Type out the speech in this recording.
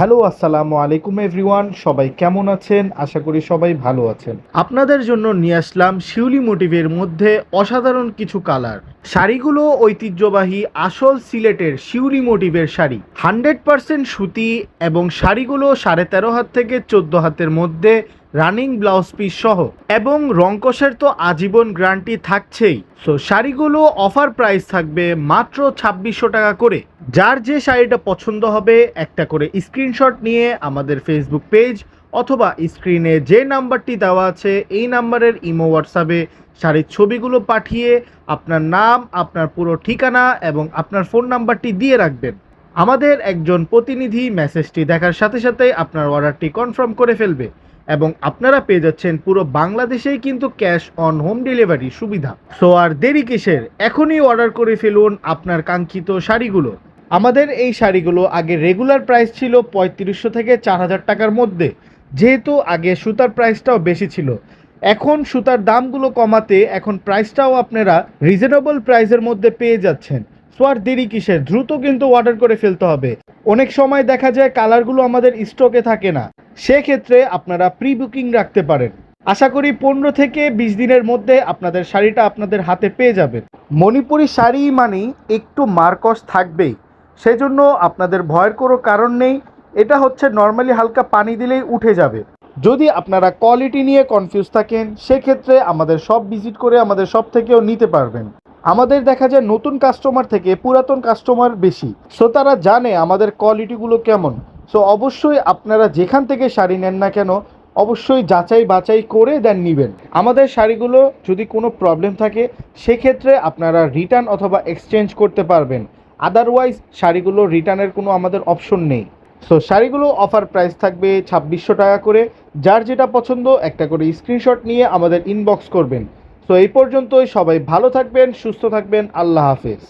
Hello, আসসালামু আলাইকুম everyone. সবাই কেমন আছেন? আশা করি সবাই ভালো আছেন। আপনাদের জন্য নিয়ে আসলাম শিউলি মোটিভের মধ্যে অসাধারণ কিছু কালার। শাড়িগুলো ঐতিহ্যবাহী আসল সিলেটের শিউলি মোটিভের শাড়ি। হান্ড্রেড পার্সেন্ট সুতি এবং শাড়িগুলো সাড়ে তেরো হাত থেকে চোদ্দ হাতের মধ্যে রানিং ব্লাউজ পিস সহ। এবং রংকসের তো আজীবন গ্যারান্টি থাকছেই। সো শাড়িগুলো অফার প্রাইস থাকবে মাত্র ছাব্বিশশো টাকা করে। যার যে শাড়িটা পছন্দ হবে, একটা করে স্ক্রিনশট নিয়ে আমাদের ফেসবুক পেজ অথবা স্ক্রিনে যে নাম্বারটি দেওয়া আছে, এই নাম্বারের ইমো হোয়াটসঅ্যাপে শাড়ির ছবিগুলো পাঠিয়ে আপনার নাম, আপনার পুরো ঠিকানা এবং আপনার ফোন নাম্বারটি দিয়ে রাখবেন। আমাদের একজন প্রতিনিধি মেসেজটি দেখার সাথে সাথে আপনার অর্ডারটি কনফার্ম করে ফেলবে। এবং আপনারা পেয়ে যাচ্ছেন পুরো বাংলাদেশেই কিন্তু ক্যাশ অন হোম ডেলিভারি সুবিধা। সো আর দেরি কিসের? এখনই অর্ডার করে ফেলুন আপনার কাঙ্ক্ষিত শাড়িগুলো। আমাদের এই শাড়িগুলো আগে রেগুলার প্রাইস ছিল পঁয়ত্রিশশো থেকে চার হাজার টাকার মধ্যে। যেহেতু আগে সুতার প্রাইসটাও বেশি ছিল। এখন সুতার দামগুলো কমাতে এখন প্রাইসটাও আপনারা রিজনেবল প্রাইসের মধ্যে পেয়ে যাচ্ছেন। সো আর দেরি কিসের? দ্রুত কিন্তু অর্ডার করে ফেলতে হবে। অনেক সময় দেখা যায় কালারগুলো আমাদের স্টকে থাকে না। সেক্ষেত্রে আপনারা প্রি বুকিং রাখতে পারেন। আশা করি পনেরো থেকে বিশ দিনের মধ্যে আপনাদের শাড়িটা আপনাদের হাতে পেয়ে যাবেন। মণিপুরি শাড়ি মানেই একটু মার্কস থাকবেই। সেজন্য আপনাদের ভয়ের কোনো কারণ নেই। এটা হচ্ছে নর্মালি হালকা পানি দিলেই উঠে যাবে। যদি আপনারা কোয়ালিটি নিয়ে কনফিউজ থাকেন, সেক্ষেত্রে আমাদের সব ভিজিট করে আমাদের সব থেকেও নিতে পারবেন। আমাদের দেখা যায় নতুন কাস্টমার থেকে পুরাতন কাস্টমার বেশি। সো তারা জানে আমাদের কোয়ালিটিগুলো কেমন। সো অবশ্যই আপনারা যেখান থেকে শাড়ি নেন না কেন, অবশ্যই যাচাই বাছাই করে দেন নেবেন। আমাদের শাড়িগুলো যদি কোনো প্রবলেম থাকে, সেক্ষেত্রে আপনারা রিটার্ন অথবা এক্সচেঞ্জ করতে পারবেন। আদারওয়াইজ শাড়িগুলো রিটার্নের কোনো আমাদের অপশন নেই। সো শাড়িগুলো অফার প্রাইস থাকবে ছাব্বিশশো টাকা করে। যার যেটা পছন্দ, একটা করে স্ক্রিনশট নিয়ে আমাদের ইনবক্স করবেন। সো এই পর্যন্তই। সবাই ভালো থাকবেন, সুস্থ থাকবেন। আল্লাহ হাফেজ।